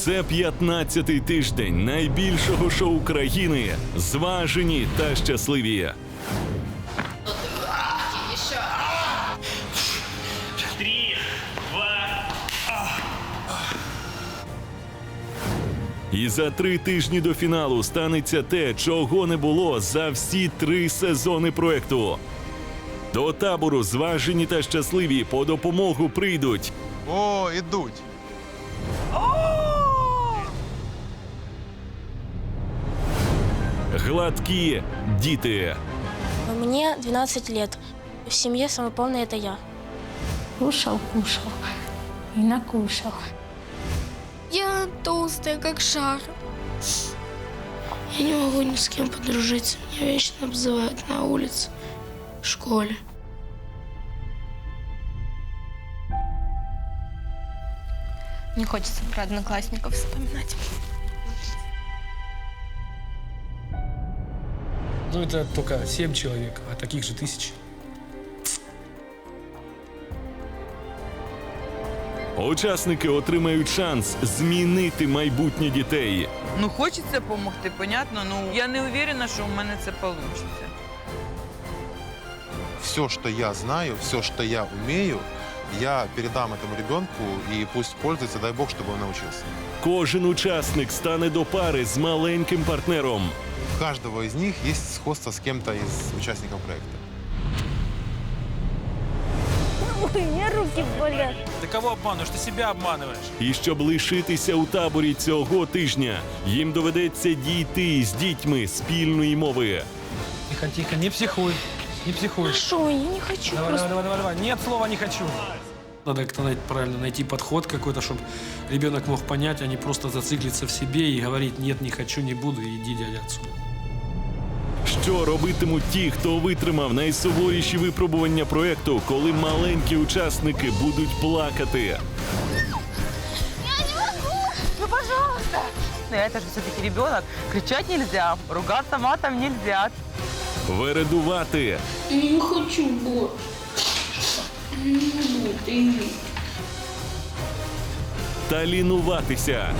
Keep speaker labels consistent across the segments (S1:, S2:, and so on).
S1: Це 15-й тиждень найбільшого шоу країни. Зважені та щасливі.
S2: Три, два,
S1: І за три тижні до фіналу станеться те, чого не було за всі три сезони проекту. До табору зважені та щасливі по допомогу прийдуть
S3: О, ідуть.
S1: Гладкі діти.
S4: Мне 12 лет. В семье самый полный это я.
S5: Кушал, кушал и накушал.
S4: Я толстая, как шар.
S5: Я не могу ни с кем подружиться. Меня вечно обзывают на улице, в школе.
S6: Не хочется про одноклассников вспоминать.
S7: Ну, это только семь человек, а таких же тысячи.
S1: Учасники отримають шанс змінити майбутнє дітей.
S8: Ну, хочеться допомогти, понятно. Ну я не уверена, що у мене це вийде.
S3: Все, что я знаю, все, что я умею, я передам этому ребенку, и пусть пользуется, дай бог, чтобы он научился.
S1: Кожен учасник стане до пари з маленьким партнером.
S3: У каждого из них есть сходство с кем-то из участников проекта.
S2: Ты кого обманываешь? Ты себя обманываешь.
S1: І щоб лишитися у таборі цього тижня, їм доведеться дійти з дітьми спільної мови.
S7: Тихо, тихо, не психуй, не психуй.
S4: Хорошо, я не хочу
S7: Давай,
S4: просто.
S7: давай, давай, давай, давай. Нет слова не хочу. Надо как-то най- правильно найти подход какой-то, чтобы ребенок мог понять, а не просто зациклиться в себе и говорить «нет, не хочу, не буду, иди, дядя, отсюда».
S1: Що робитимуть ті, хто витримав найсуворіші випробування проекту, коли маленькі учасники будуть плакати?
S8: Ну, это же все-таки ребенок. Кричать нельзя, ругаться матом нельзя.
S1: Вередувати
S5: Не хочу больше. Не буду,
S1: та лінуватися.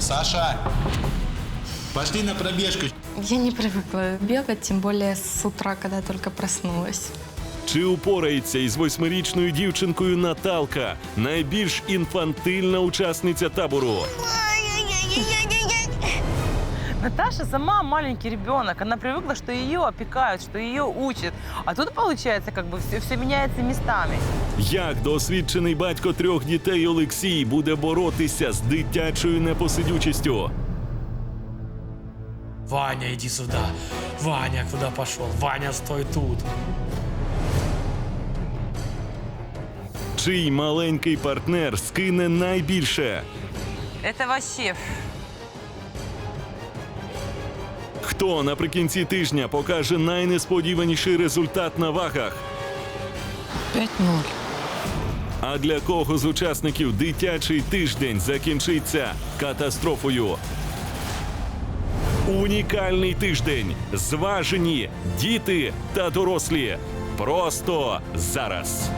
S9: Саша, пошли на пробежку.
S6: Я не привыкла бегать, тем более с утра, когда только проснулась.
S1: Чи упорається із восьмирічною дівчинкою Наталка, найбільш інфантильна учасниця табору?
S8: Наташа сама маленький ребенок. Она привыкла, что ее опекают, что ее учат. А тут получается, как бы все, все меняется местами.
S1: Як досвідчений батько трьох дітей Олексій буде боротися з дитячою непосидючістю?
S7: Ваня, иди сюда. Ваня, куда пошел? Ваня, стой тут.
S1: Чий маленький партнер скине найбільше?
S8: Это вообще...
S1: Хто наприкінці тижня покаже найнесподіваніший результат на вагах?
S6: 5-0.
S1: А для кого з учасників дитячий тиждень закінчиться катастрофою? Унікальний тиждень. Зважені діти та дорослі. Просто зараз.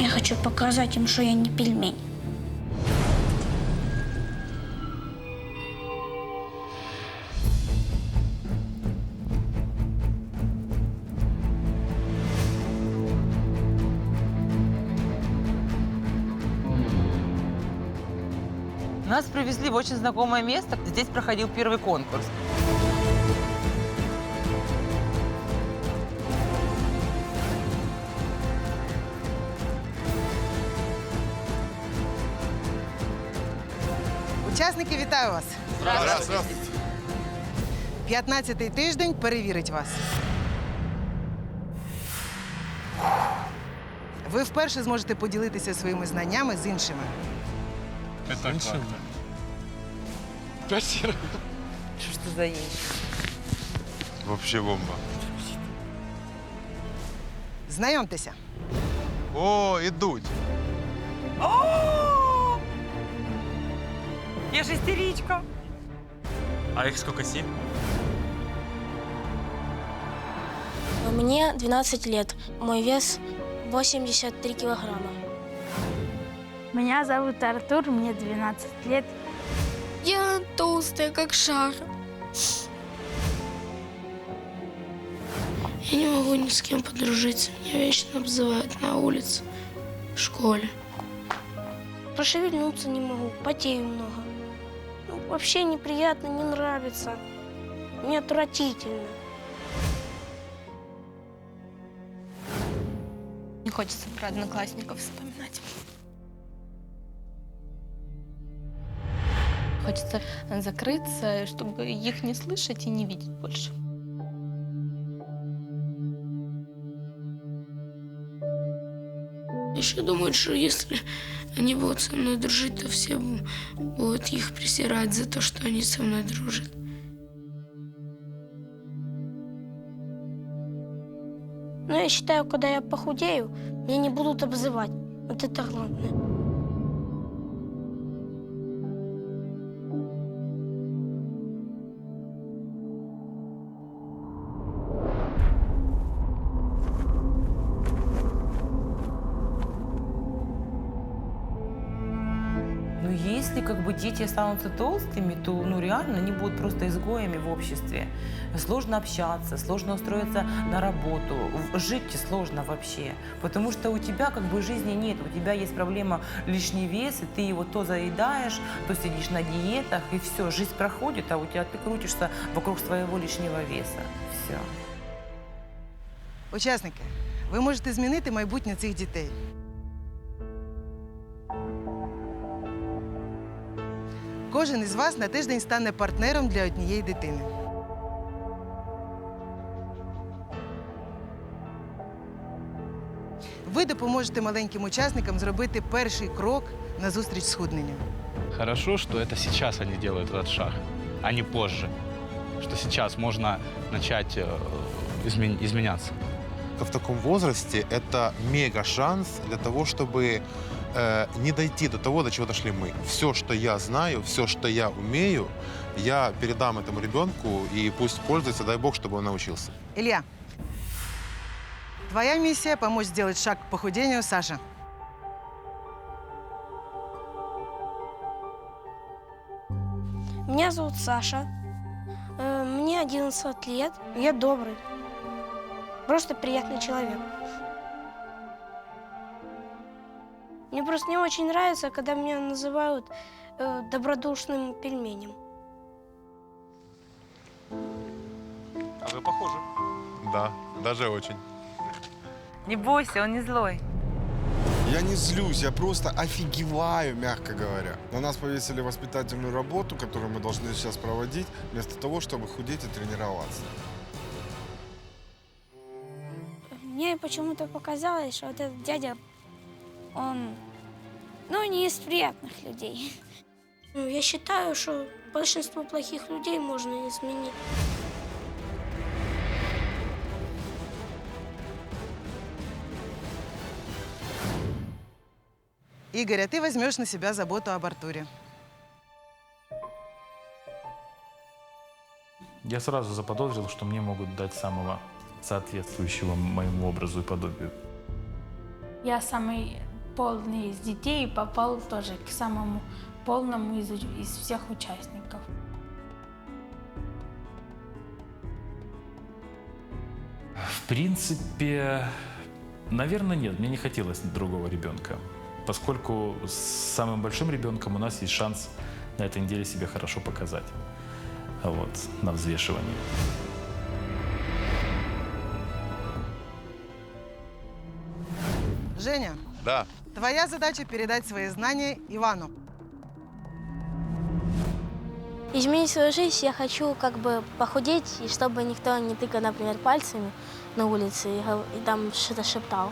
S4: Я хочу показать им, что я не пельмень.
S8: привезли в очень знакомое место. Здесь проходил первый конкурс.
S10: Учасники, вітаю вас.
S3: Здравствуйте.
S10: 15-й тиждень перевірить вас. Ви вперше зможете поділитися своїми знаннями з іншими.
S7: Спасибо.
S8: Что ж ты за ей?
S3: Вообще бомба.
S10: Знайомтеся.
S3: О, ідуть.
S8: Я же истеричка.
S2: А их сколько, семь?
S4: Мне 12 лет. Мой вес 83 килограмма. Меня зовут Артур, мне 12 лет. Толстая, как шар. Я не могу ни с кем подружиться. Меня вечно обзывают на улице, в школе.
S11: Пошевельнуться не могу, потею много. Ну, вообще неприятно, не нравится. Мне отвратительно.
S12: Не хочется про одноклассников вспоминать. Хочется закрыться, чтобы их не слышать и не видеть больше.
S4: Еще думают, что если они будут со мной дружить, то все бу- будут их присирать за то, что они со мной дружат.
S11: Но я считаю, когда я похудею, меня не будут обзывать. Вот это главное.
S8: дети останутся толстыми, то ну реально они будут просто изгоями в обществе. Сложно общаться, сложно устроиться на работу, в- жить сложно вообще. Потому что у тебя как бы жизни нет, у тебя есть проблема лишний вес, и ты его то заедаешь, то сидишь на диетах, и все, жизнь проходит, а у тебя ты крутишься вокруг своего лишнего веса. Все.
S10: Учасники, ви можете змінити майбутнє цих дітей. Кожен із вас на тиждень стане партнером для однієї дитини. Ви допоможете маленьким учасникам зробити перший крок на зустріч схудненню.
S9: Хорошо, что это сейчас они делают этот шаг, а не позже. Что сейчас можно начать э, измен- изменяться.
S3: В таком возрасте это мега шанс для того, чтобы э, не дойти до того, до чего дошли мы. Все, что я знаю, все, что я умею, я передам этому ребенку и пусть пользуется, дай бог, чтобы он научился.
S10: Илья, твоя миссия – помочь сделать шаг к похудению Саше.
S11: Меня зовут Саша. Э, Мне 11 лет. Я добрый. Просто приятный человек. Мне просто не очень нравится, когда меня называют э, добродушным пельменем.
S13: А вы похожи.
S3: Да, даже очень.
S8: Не бойся, он не злой.
S14: Я не злюсь, я просто офигеваю, мягко говоря. На нас повесили воспитательную работу, которую мы должны сейчас проводить, вместо того, чтобы худеть и тренироваться.
S11: Мне почему-то показалось, что вот этот дядя, он, ну, не из приятных людей. Ну, я считаю, что большинство плохих людей можно изменить.
S10: Игорь, а ты возьмешь на себя заботу об Артуре.
S15: Я сразу заподозрил, что мне могут дать самого соответствующего моему образу и подобию.
S4: Я самый полный из детей и попал тоже к самому полному из, из всех участников.
S15: В принципе, наверное, нет. Мне не хотелось другого ребенка. Поскольку с самым большим ребенком у нас есть шанс на этой неделе себя хорошо показать. Вот, на взвешивании.
S10: Женя,
S3: Да.
S10: твоя задача передать свои знания Ивану.
S11: Изменить свою жизнь я хочу как бы похудеть, и чтобы никто не тыкал, например, пальцами на улице и, и там что-то шептал.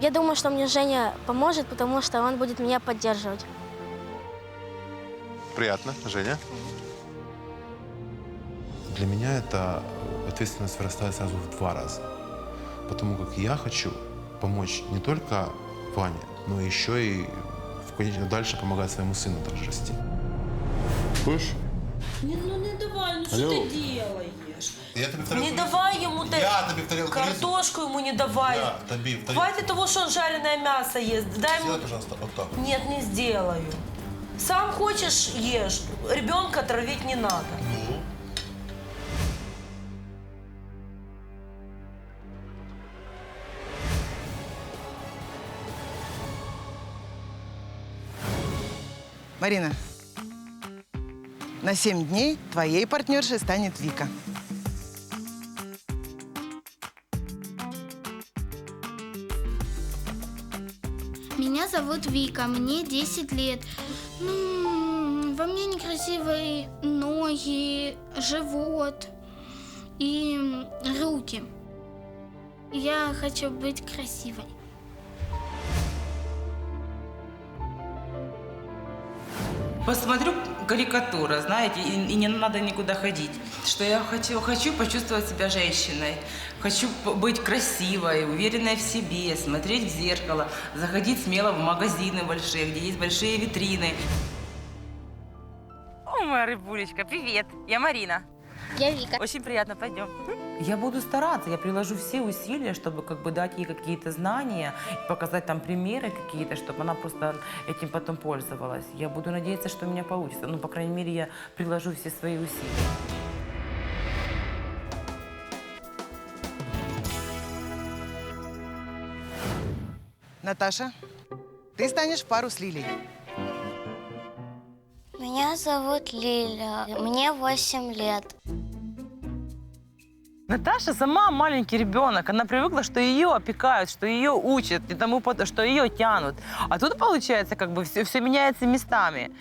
S11: Я думаю, что мне Женя поможет, потому что он будет меня поддерживать.
S3: Приятно, Женя. Для меня эта ответственность вырастает сразу в два раза. Потому как я хочу помочь не только Ване, но еще и в конечном дальше помогать своему сыну также расти.
S14: Слышь?
S4: Ну не давай, ну
S14: Алло.
S4: делаешь?
S12: делаешь?
S3: Я тобі
S12: Не давай ему та-
S3: Я тобі в тарілку
S12: картошку ему не давай.
S3: Я тобі в тарілку.
S12: Хватит того, что он жареное мясо ест. Дай ему...
S3: Сделай, пожалуйста, вот так.
S12: Нет, не сделаю. Сам хочешь, ешь. Ребенка травить не надо.
S3: Ну,
S10: Марина, на 7 дней твоей партнершей станет Вика.
S4: Меня зовут Вика, мне 10 лет. Ну, во мне некрасивые ноги, живот и руки. Я хочу быть красивой.
S8: Посмотрю карикатура, знаете, и, и не надо никуда ходить. Что я хочу, хочу почувствовать себя женщиной, хочу быть красивой, уверенной в себе, смотреть в зеркало, заходить смело в магазины большие, где есть большие витрины. О, моя рыбулечка, привет, я Марина.
S4: Я Вика.
S8: Очень приятно, пойдем. Я буду стараться, я приложу все усилия, чтобы как бы дать ей какие-то знания, показать там примеры какие-то, чтобы она просто этим потом пользовалась. Я буду надеяться, что у меня получится. Ну, по крайней мере, я приложу все свои усилия.
S10: Наташа, ты станешь в пару с Лилией.
S4: Меня зовут Лиля, мне 8 лет.
S8: Наташа сама маленький ребенок. Она привыкла, что ее опекают, что ее учат, и тому, под- что ее тянут. А тут, получается, как бы все, все меняется местами.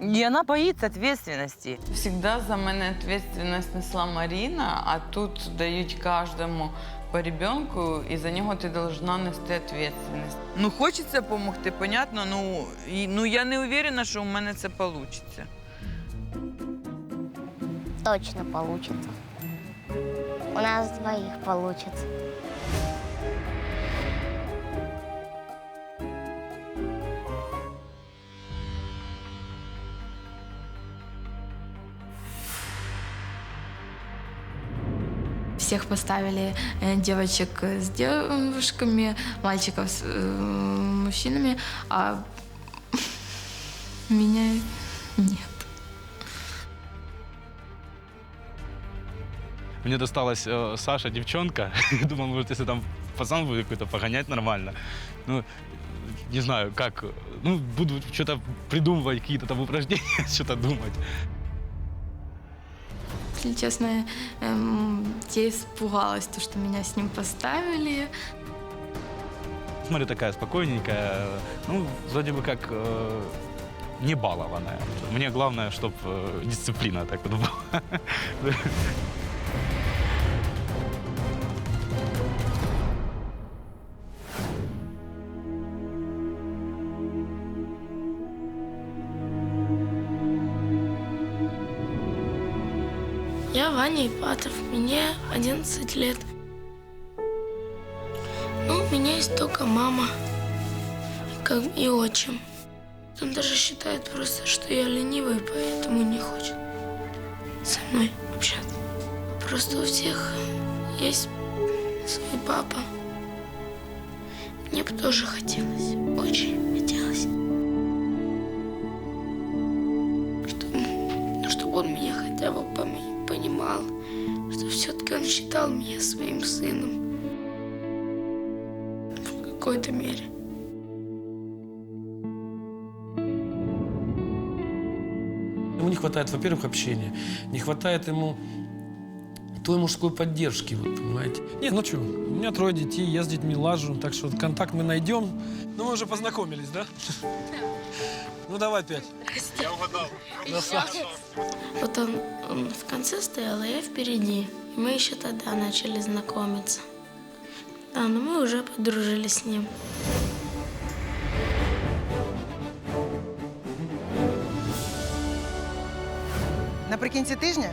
S8: И она боится ответственности.
S6: Всегда за мене відповідальність несла Маріна, а тут дають кожному по ребенку, і за нього ти должна нести відповідальність. Ну, хочеться допомогти, понятно, ну, і, ну я не уверена, що у мене це вийде.
S4: Точно получится. У нас двоих получится.
S6: Всех поставили э, девочек с девушками, мальчиков с э, мужчинами, а меня нет.
S9: Мне досталась э, Саша, девчонка. Думал, может, если там пацан будет какой-то погонять нормально. Ну, не знаю, как. Ну, буду что-то придумывать, какие-то там упражнения, что-то думать.
S6: Если честно, эм, я испугалась, то, что меня с ним поставили.
S9: Смотрю, такая спокойненькая. Ну, вроде бы как э, не балованная. Мне главное, чтобы дисциплина так вот была.
S4: Ваня Ипатов, мне 11 лет. Ну, у меня есть только мама как и отчим. Он даже считает просто, что я ленивый, поэтому не хочет со мной общаться. Просто у всех есть свой папа. Мне бы тоже хотелось, очень хотелось. Чтобы, ну, чтобы он меня хотя бы поми- сыном в какой-то мере.
S7: Ему не хватает, во-первых, общения, не хватает ему той мужской поддержки, вот, понимаете. Не, ну что, у меня трое детей, я с детьми лажу, так что контакт мы найдем. Ну, мы уже познакомились, да? Ну, давай пять.
S3: Я угадал.
S4: Вот он, он в конце стоял, а я впереди. И мы еще тогда начали знакомиться. Да, но мы уже подружились с ним.
S10: Наприкінці тижня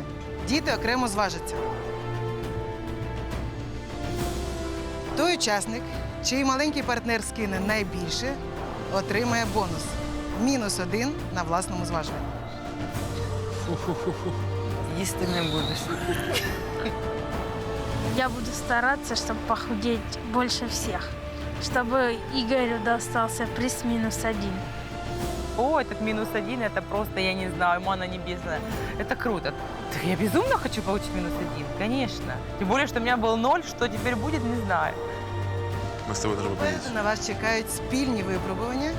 S10: діти окремо зважаться. Той учасник, чий маленький партнер скине найбільше, отримає бонус. Мінус один на власному зважуванні.
S6: Їсти не будеш.
S5: Я буду стараться, чтобы похудеть больше всех. Чтобы Игорю достался приз-минус один.
S8: О, этот минус один, это просто, я не знаю, мана небесная. Это круто. Так я безумно хочу получить минус один, конечно. Тем более, что у меня был ноль, что теперь будет, не знаю.
S3: Мы с тобой должны победить.
S10: Попереду на вас чекають спільні випробування.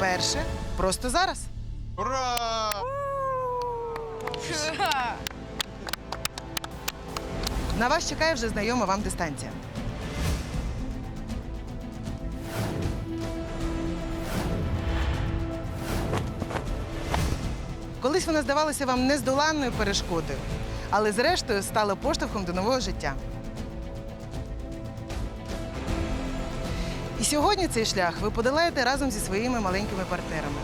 S10: Перше просто зараз.
S3: Ура!
S10: На вас чекає вже знайома вам дистанція. Колись вона здавалася вам нездоланною перешкодою, але зрештою стала поштовхом до нового життя. І сьогодні цей шлях ви подолаєте разом зі своїми маленькими партнерами.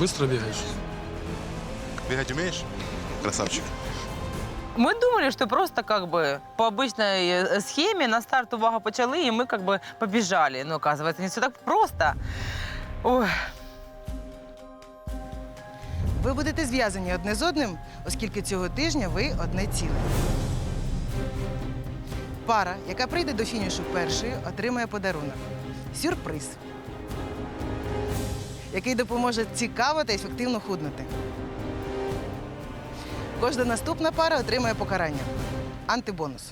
S7: Быстро бегаешь?
S3: Бегать умеешь? Красавчик.
S8: Мы думали, что просто как бы по обычной э, схеме на старт увага почали, и мы как бы побежали. Но оказывается, не все так просто. Ой,
S10: Ви будете зв'язані одне з одним, оскільки цього тижня ви одне ціле. Пара, яка прийде до фінішу першою, отримає подарунок сюрприз, який допоможе цікаво та ефективно худнути. Кожна наступна пара отримає покарання антибонус.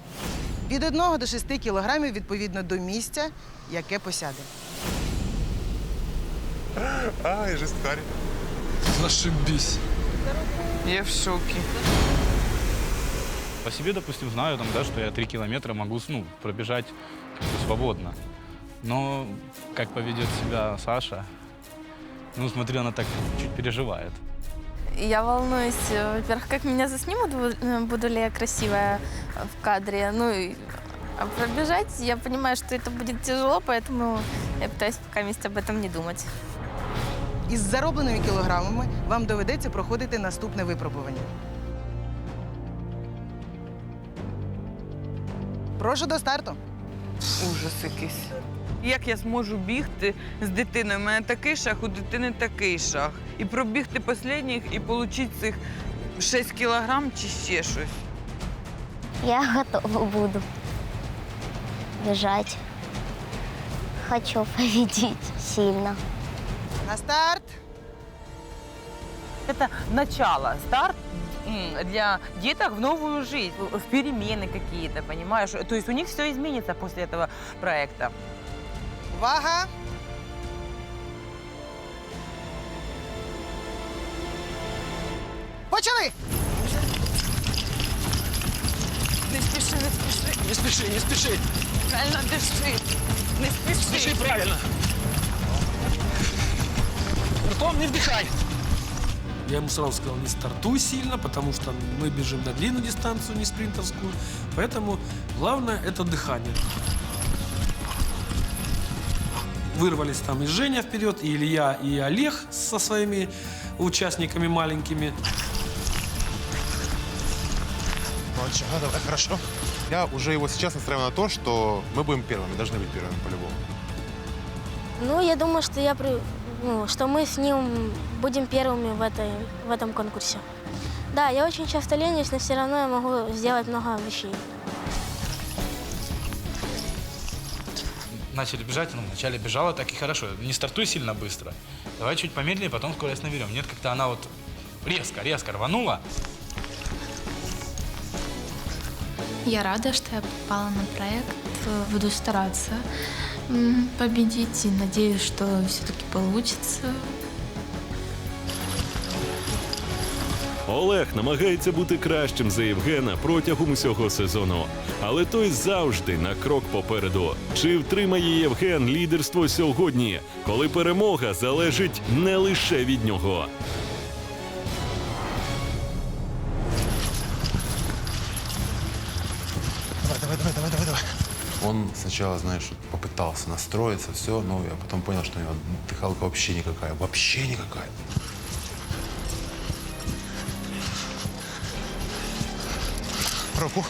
S10: Від 1 до 6 кілограмів відповідно до місця, яке посяде.
S3: Ай, жесткарь.
S7: Зашибись.
S6: Я в шоке.
S9: По себе, допустим, знаю, там, да, что я 3 километра могу ну, пробежать свободно. Но как поведет себя Саша, ну, смотри, она так чуть переживает.
S5: Я волнуюсь, э, во-первых, как меня заснимут, э, буду ли я красивая в кадре. Ну, и, а пробежать, я понимаю, что это будет тяжело, поэтому я пытаюсь пока вместе об этом не думать.
S10: Із заробленими кілограмами вам доведеться проходити наступне випробування. Прошу до старту.
S6: Ужас якийсь. Як я зможу бігти з дитиною? У мене такий шаг, у дитини такий шаг. І пробігти останніх і отримати цих 6 кілограм чи ще щось.
S4: Я готова буду бежать. Хочу победить сильно.
S10: На старт.
S8: Это начало, старт для деток в новую жизнь, в в перемены какие-то, понимаешь? То есть у них все изменится после этого проекта.
S10: Увага! Почали!
S6: Не спіши, не спіши.
S7: Не спеши, не спеши.
S6: Правильно диши. Не спіши.
S7: Спеши правильно. Ртом не вдыхай. Я ему сразу сказал, не стартуй сильно, потому что мы бежим на длинную дистанцию, не спринтерскую. Поэтому главное это дыхание. Вырвались там и Женя вперед, и Илья, и Олег со своими участниками маленькими.
S3: Ну, чё, давай, хорошо. Я уже его сейчас настраиваю на то, что мы будем первыми, должны быть первыми по-любому.
S4: Ну, я думаю, что я при... ну, что мы с ним будем первыми в, этой, в этом конкурсе. Да, я очень часто ленюсь, но все равно я могу сделать много вещей.
S9: Начали бежать, ну, вначале бежала так и хорошо. Не стартуй сильно быстро. Давай чуть помедленнее, потом скорость наберем. Нет, как-то она вот резко, резко рванула.
S5: Я рада, что я попала на проект. Буду стараться победить и надеюсь, что все-таки получится.
S1: Олег намагається бути кращим за Євгена протягом усього сезону, але той завжди на крок попереду. Чи втримає Євген лідерство сьогодні, коли перемога залежить не лише від нього?
S3: Сначала, знаешь, попытался настроиться, все, но я потом понял, что у него дыхалка вообще никакая, вообще никакая. Руку.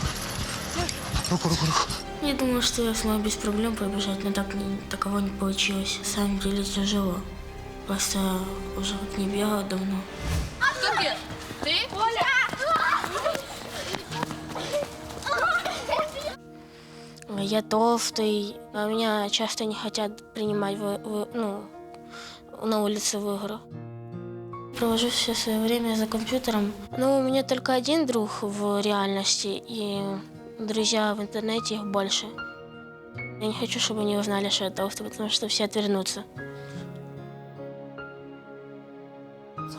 S3: Руку, руку, руку.
S4: Я думаю, что я смогу без проблем пробежать, но так не- таково не получилось. На самом деле тяжело.
S16: Просто уже вот не бегаю давно. Я толстый, а меня часто не хотят принимать в, в- ну, на улице в игры. Провожу все свое время за компьютером. Но у меня только один друг в реальности, и друзья в интернете их больше. Я не хочу, чтобы они узнали, что я толстый, потому что все отвернутся.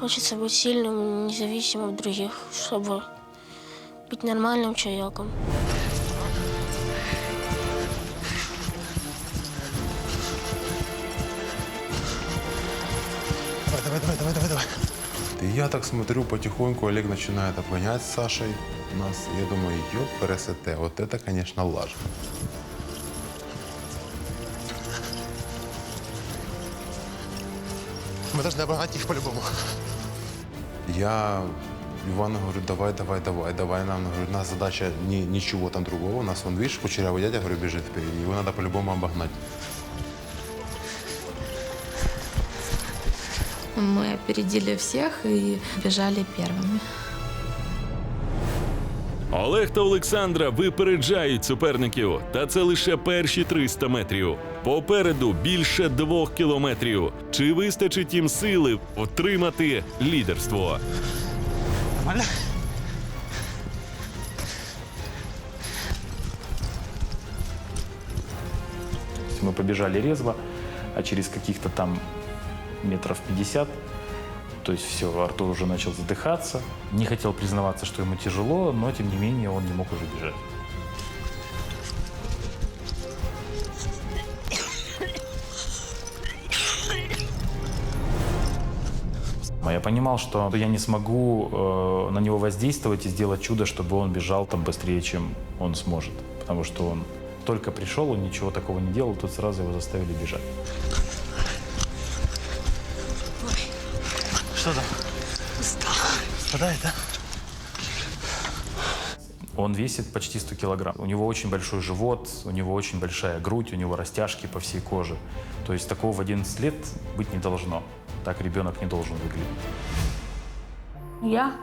S16: Хочется быть сильным, независимым от других, чтобы быть нормальным человеком.
S3: Давай, давай, давай, давай, давай, давай. И я так смотрю, потихоньку Олег начинает обгонять с Сашей нас. Я думаю, ёп, пересете, вот это, конечно, лажа. Мы должны обогнать их по-любому. Я Ивану говорю, давай, давай, давай, давай нам. Говорю, у нас задача не, ничего там другого. У нас, он, видишь, кучерявый дядя, говорю, бежит впереди. Его надо по-любому обогнать.
S5: Мы опередили всех и бежали первыми.
S1: Олег та Олександра випереджають суперників, та це лише перші 300 метрів. Попереду більше двох кілометрів. Чи вистачить їм сили отримати лідерство?
S2: Нормально?
S15: То есть мы побежали резво, а через каких-то там метров 50, то есть все, Артур уже начал задыхаться, не хотел признаваться, что ему тяжело, но тем не менее он не мог уже бежать. Я понимал, что я не смогу э, на него воздействовать и сделать чудо, чтобы он бежал там быстрее, чем он сможет. Потому что он только пришел, он ничего такого не делал, тут сразу его заставили бежать.
S2: Что там? Спадает, да?
S15: Он весит почти 100 килограмм. У него очень большой живот, у него очень большая грудь, у него растяжки по всей коже. То есть такого в 11 лет быть не должно. Так ребенок не должен выглядеть.
S16: Я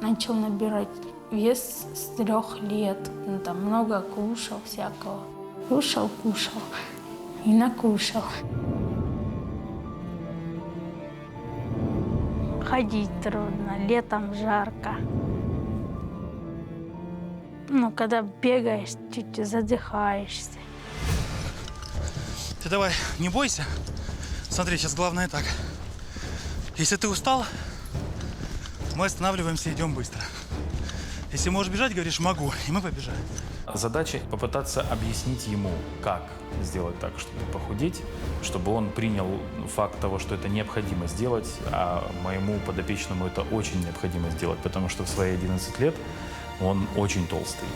S16: начал набирать вес с трех лет. Ну, там много кушал всякого. Кушал, кушал и накушал. Ходить трудно, летом жарко. Ну, когда бегаешь, чуть задыхаешься.
S2: Ты давай, не бойся. Смотри, сейчас главное так. Если ты устал, мы останавливаемся и идем быстро. Если можешь бежать, говоришь «могу», и мы побежали.
S15: Задача попытаться объяснить ему, как сделать так, чтобы похудеть, чтобы он принял факт того, что это необходимо сделать, а моему подопечному это очень необходимо сделать, потому что в свои 11 лет он очень толстый.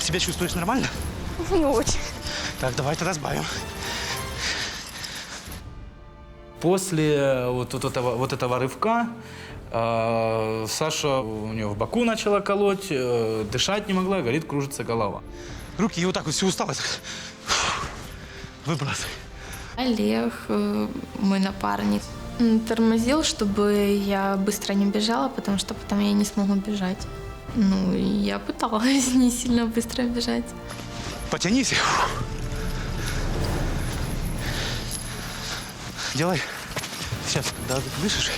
S2: Себя чувствуешь нормально?
S16: Не очень.
S2: Так, давай тогда сбавим.
S9: После вот, вот этого, вот этого рывка э, Саша у нее в боку начала колоть, э, дышать не могла, горит, кружится голова.
S2: Руки и вот так вот всю усталость. Выбрасывай.
S5: Олег, э, мой напарник, тормозил, чтобы я быстро не бежала, потому что потом я не смогу бежать. Ну, я пыталась не сильно быстро бежать.
S2: Потянись. Делай. Сейчас, когда дышишь,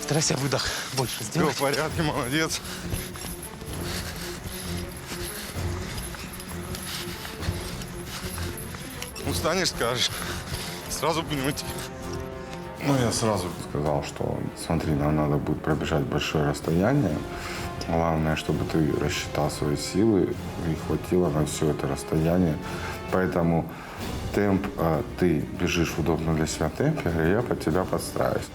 S2: старайся выдох больше
S14: Все
S2: сделать.
S14: в порядке, молодец. Устанешь, скажешь. Сразу будем идти.
S17: Ну, я сразу сказал, что смотри, нам надо будет пробежать большое расстояние. Главное, чтобы ты рассчитал свои силы и хватило на все это расстояние. Поэтому темп э, ты бежишь в удобном для себя темпе, а я под тебя подстраиваюсь.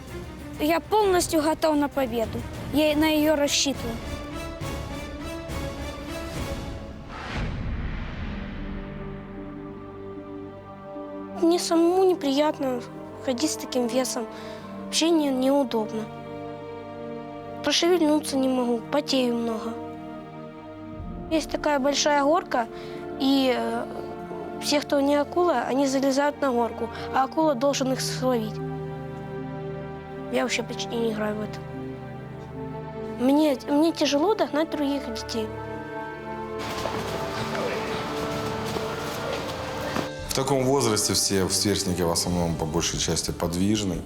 S16: Я полностью готов на победу. Я на ее рассчитываю. Мне самому неприятно ходить с таким весом. Вообще не, неудобно. Пошевельнуться не могу, потею много. Есть такая большая горка, и э,
S4: все, кто не акула, они залезают на горку, а акула должен их словить. Я вообще почти не играю в это. Мне, мне тяжело догнать других детей.
S17: В таком возрасте все сверстники в основном по большей части подвижны.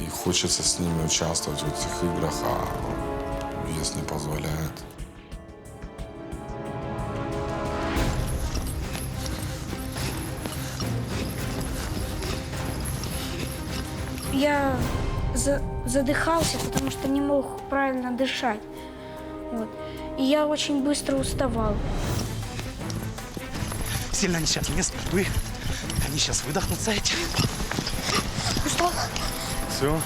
S17: И хочется с ними участвовать в этих играх, а вес не позволяет.
S4: Я за- задыхался, потому что не мог правильно дышать. Вот. И я очень быстро уставал.
S2: Сильно они сейчас не спиртуй. Они сейчас выдохнутся эти. Все.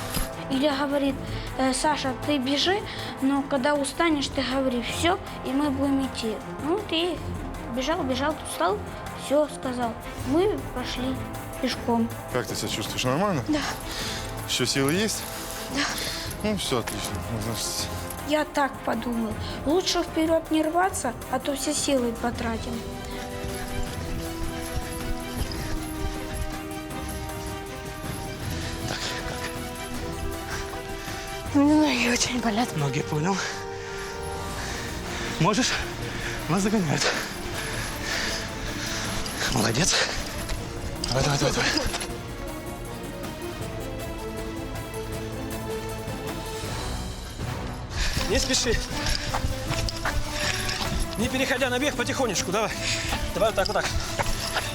S4: Илья говорит, «Э, Саша, ты бежи, но когда устанешь, ты говори все, и мы будем идти. Ну, ты бежал, бежал, устал, все сказал. Мы пошли пешком.
S11: Как ты себя чувствуешь? Нормально?
S4: Да.
S11: Еще силы есть?
S4: Да.
S11: Ну, все отлично. Ну, значит,
S4: Я так подумал. Лучше вперед не рваться, а то все силы потратим.
S12: У меня ноги очень болят.
S2: Ноги понял. Можешь? Нас загоняют. Молодец. Давай, давай, давай, давай.
S7: Не спеши. Не переходя на бег, потихонечку, давай. Давай вот так, вот так.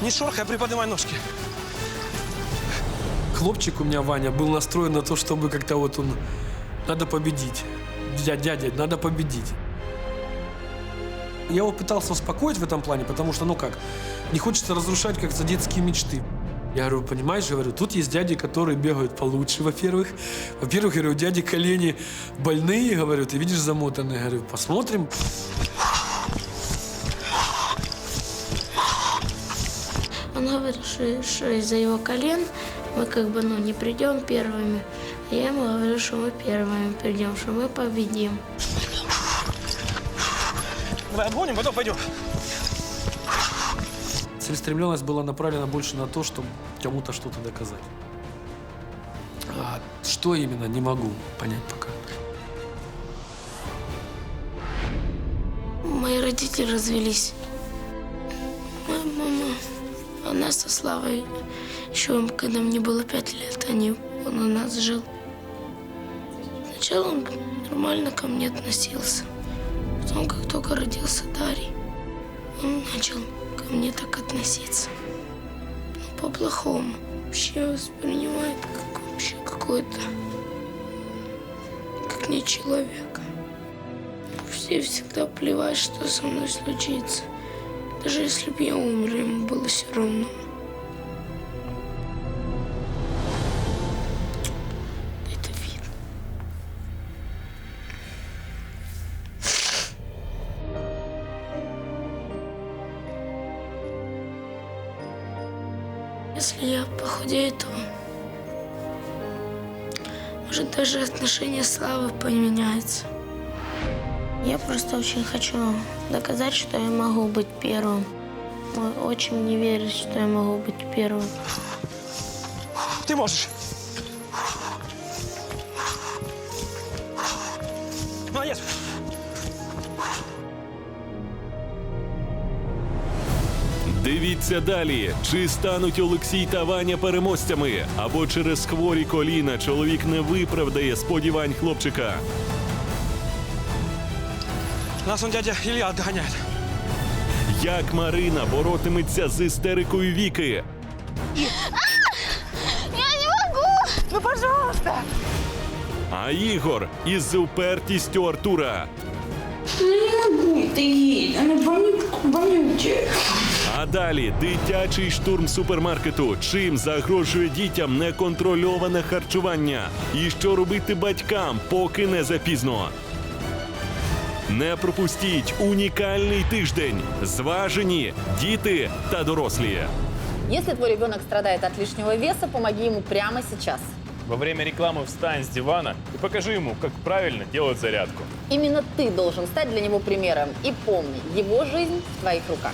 S7: Не шорхай, а приподнимай ножки. Хлопчик у меня, Ваня, был настроен на то, чтобы как-то вот он... Надо победить. Дядя, дядя, надо победить. Я его пытался успокоить в этом плане, потому что, ну как, не хочется разрушать как-то детские мечты. Я говорю, понимаешь, говорю, тут есть дяди, которые бегают получше, во-первых. Во-первых, говорю, у дяди колени больные, говорю, ты видишь замотанные. Говорю, посмотрим.
S4: Он говорит, что, из-за его колен мы как бы ну, не придем первыми. А я ему говорю, что мы первыми придем, что мы победим.
S7: Давай обгоним, потом пойдем. Целеустремленность была направлена больше на то, чтобы кому-то что-то доказать. А что именно, не могу понять пока.
S4: Мои родители развелись. Моя мама, она со Славой, еще когда мне было пять лет, они, он у нас жил. Сначала он нормально ко мне относился. Потом, как только родился Дарий, он начал ко мне так относиться. Ну, по-плохому. Вообще воспринимает как вообще какой-то, как не человека. Все всегда плевать, что со мной случится. Даже если бы я умер, ему было все равно. Отношение Славы поменяется. Я просто очень хочу доказать, что я могу быть первым. Ой, Очень не верю, что я могу быть первым.
S7: Ты можешь.
S1: Дивіться далі, чи стануть Олексій та Ваня переможцями, або через хворі коліна чоловік не виправдає сподівань хлопчика.
S7: Нас он дядя Илья догоняет.
S1: Як Марина боротиметься з істерикою Віки,
S12: Я не могу! Ну, пожалуйста!
S1: а Ігор із упертістю Артура.
S12: Ну, не могу есть. Оно вонючее.
S1: А далі дитячий штурм супермаркету. Чим загрожує дітям неконтрольоване харчування? І що робити батькам, поки не запізно. Не пропустіть унікальний тиждень. Зважені діти та дорослі.
S18: Если твой ребенок страдает от лишнего веса, помоги ему прямо сейчас.
S19: Во время рекламы встань с дивана и покажи ему, как правильно делать зарядку.
S18: Именно ты должен стать для него примером. И помни, его жизнь в твоих руках.